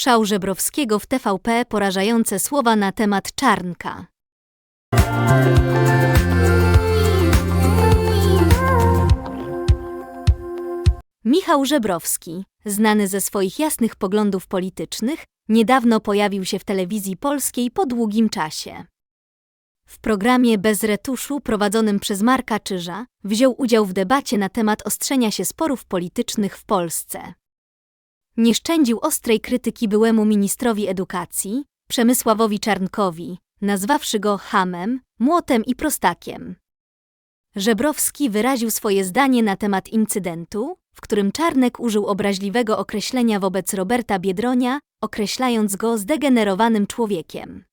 Szał Żebrowskiego w TVP porażające słowa na temat Czarnka. Michał Żebrowski, znany ze swoich jasnych poglądów politycznych, niedawno pojawił się w telewizji polskiej po długim czasie. W programie Bez retuszu prowadzonym przez Marka Czyża wziął udział w debacie na temat ostrzenia się sporów politycznych w Polsce. Nie szczędził ostrej krytyki byłemu ministrowi edukacji, Przemysławowi Czarnkowi, nazwawszy go hamem, młotem i prostakiem. Żebrowski wyraził swoje zdanie na temat incydentu, w którym Czarnek użył obraźliwego określenia wobec Roberta Biedronia, określając go zdegenerowanym człowiekiem.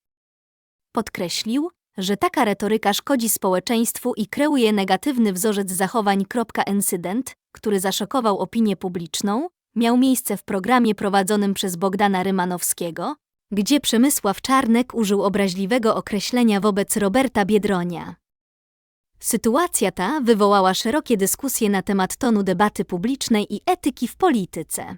Podkreślił, że taka retoryka szkodzi społeczeństwu i kreuje negatywny wzorzec zachowań. Incydent, który zaszokował opinię publiczną, miał miejsce w programie prowadzonym przez Bogdana Rymanowskiego, gdzie Przemysław Czarnek użył obraźliwego określenia wobec Roberta Biedronia. Sytuacja ta wywołała szerokie dyskusje na temat tonu debaty publicznej i etyki w polityce.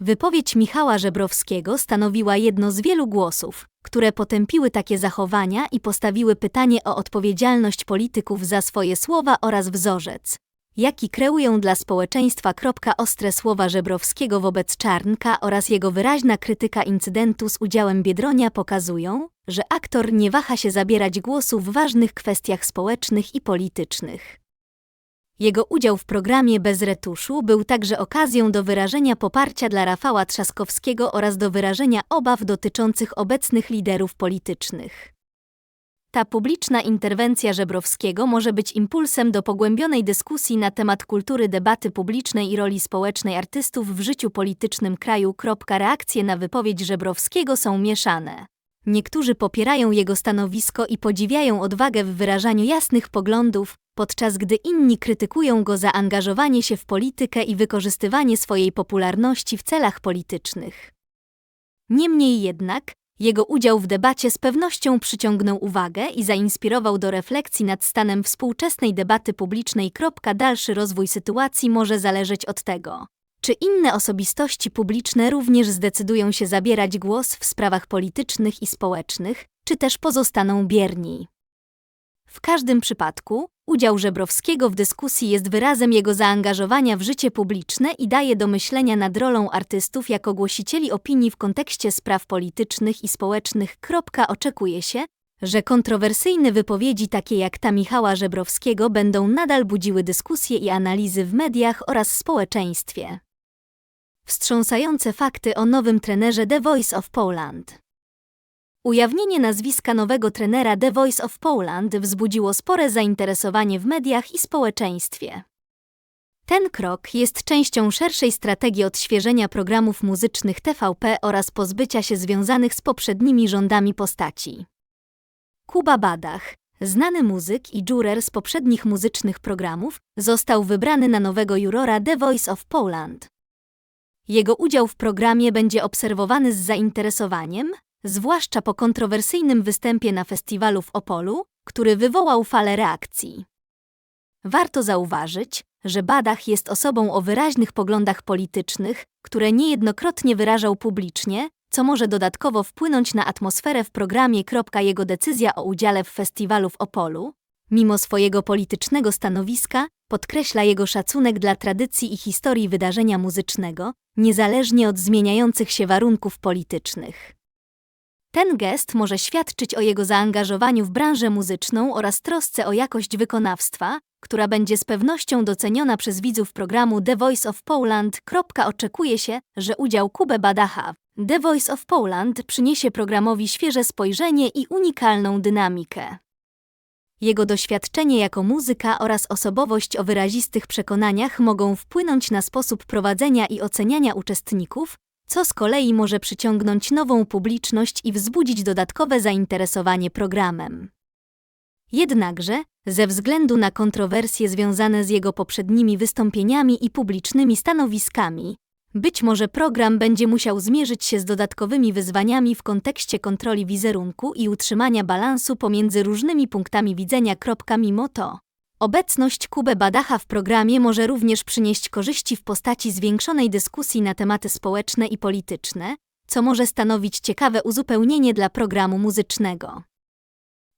Wypowiedź Michała Żebrowskiego stanowiła jedno z wielu głosów, które potępiły takie zachowania i postawiły pytanie o odpowiedzialność polityków za swoje słowa oraz wzorzec, jaki kreują dla społeczeństwa. Ostre słowa Żebrowskiego wobec Czarnka oraz jego wyraźna krytyka incydentu z udziałem Biedronia pokazują, że aktor nie waha się zabierać głosu w ważnych kwestiach społecznych i politycznych. Jego udział w programie Bez retuszu był także okazją do wyrażenia poparcia dla Rafała Trzaskowskiego oraz do wyrażenia obaw dotyczących obecnych liderów politycznych. Ta publiczna interwencja Żebrowskiego może być impulsem do pogłębionej dyskusji na temat kultury debaty publicznej i roli społecznej artystów w życiu politycznym kraju. Reakcje na wypowiedź Żebrowskiego są mieszane. Niektórzy popierają jego stanowisko i podziwiają odwagę w wyrażaniu jasnych poglądów, podczas gdy inni krytykują go za angażowanie się w politykę i wykorzystywanie swojej popularności w celach politycznych. Niemniej jednak, jego udział w debacie z pewnością przyciągnął uwagę i zainspirował do refleksji nad stanem współczesnej debaty publicznej. Dalszy rozwój sytuacji może zależeć od tego, czy inne osobistości publiczne również zdecydują się zabierać głos w sprawach politycznych i społecznych, czy też pozostaną bierni. W każdym przypadku, udział Żebrowskiego w dyskusji jest wyrazem jego zaangażowania w życie publiczne i daje do myślenia nad rolą artystów jako głosicieli opinii w kontekście spraw politycznych i społecznych. Oczekuje się, że kontrowersyjne wypowiedzi takie jak ta Michała Żebrowskiego będą nadal budziły dyskusje i analizy w mediach oraz społeczeństwie. Wstrząsające fakty o nowym trenerze The Voice of Poland. Ujawnienie nazwiska nowego trenera The Voice of Poland wzbudziło spore zainteresowanie w mediach i społeczeństwie. Ten krok jest częścią szerszej strategii odświeżenia programów muzycznych TVP oraz pozbycia się związanych z poprzednimi rządami postaci. Kuba Badach, znany muzyk i juror z poprzednich muzycznych programów, został wybrany na nowego jurora The Voice of Poland. Jego udział w programie będzie obserwowany z zainteresowaniem, zwłaszcza po kontrowersyjnym występie na festiwalu w Opolu, który wywołał falę reakcji. Warto zauważyć, że Badach jest osobą o wyraźnych poglądach politycznych, które niejednokrotnie wyrażał publicznie, co może dodatkowo wpłynąć na atmosferę w programie. Jego decyzja o udziale w festiwalu w Opolu, mimo swojego politycznego stanowiska, podkreśla jego szacunek dla tradycji i historii wydarzenia muzycznego, niezależnie od zmieniających się warunków politycznych. Ten gest może świadczyć o jego zaangażowaniu w branżę muzyczną oraz trosce o jakość wykonawstwa, która będzie z pewnością doceniona przez widzów programu The Voice of Poland. Oczekuje się, że udział Kuby Badacha w The Voice of Poland przyniesie programowi świeże spojrzenie i unikalną dynamikę. Jego doświadczenie jako muzyka oraz osobowość o wyrazistych przekonaniach mogą wpłynąć na sposób prowadzenia i oceniania uczestników, co z kolei może przyciągnąć nową publiczność i wzbudzić dodatkowe zainteresowanie programem. Jednakże, ze względu na kontrowersje związane z jego poprzednimi wystąpieniami i publicznymi stanowiskami, być może program będzie musiał zmierzyć się z dodatkowymi wyzwaniami w kontekście kontroli wizerunku i utrzymania balansu pomiędzy różnymi punktami widzenia. Mimo to, obecność Kuby Badacha w programie może również przynieść korzyści w postaci zwiększonej dyskusji na tematy społeczne i polityczne, co może stanowić ciekawe uzupełnienie dla programu muzycznego.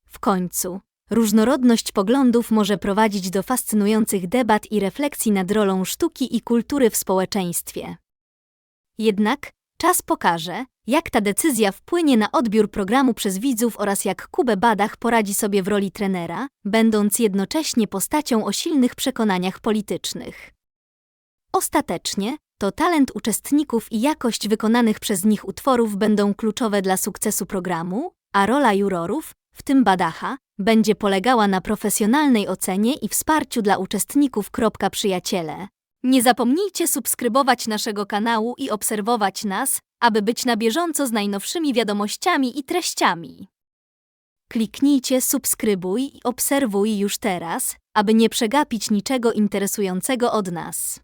W końcu, różnorodność poglądów może prowadzić do fascynujących debat i refleksji nad rolą sztuki i kultury w społeczeństwie. Jednak czas pokaże, jak ta decyzja wpłynie na odbiór programu przez widzów oraz jak Kubę Badach poradzi sobie w roli trenera, będąc jednocześnie postacią o silnych przekonaniach politycznych. Ostatecznie, to talent uczestników i jakość wykonanych przez nich utworów będą kluczowe dla sukcesu programu, a rola jurorów, w tym Badacha, będzie polegała na profesjonalnej ocenie i wsparciu dla uczestników. Przyjaciele. Nie zapomnijcie subskrybować naszego kanału i obserwować nas, aby być na bieżąco z najnowszymi wiadomościami i treściami. Kliknijcie subskrybuj i obserwuj już teraz, aby nie przegapić niczego interesującego od nas.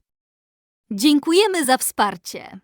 Dziękujemy za wsparcie.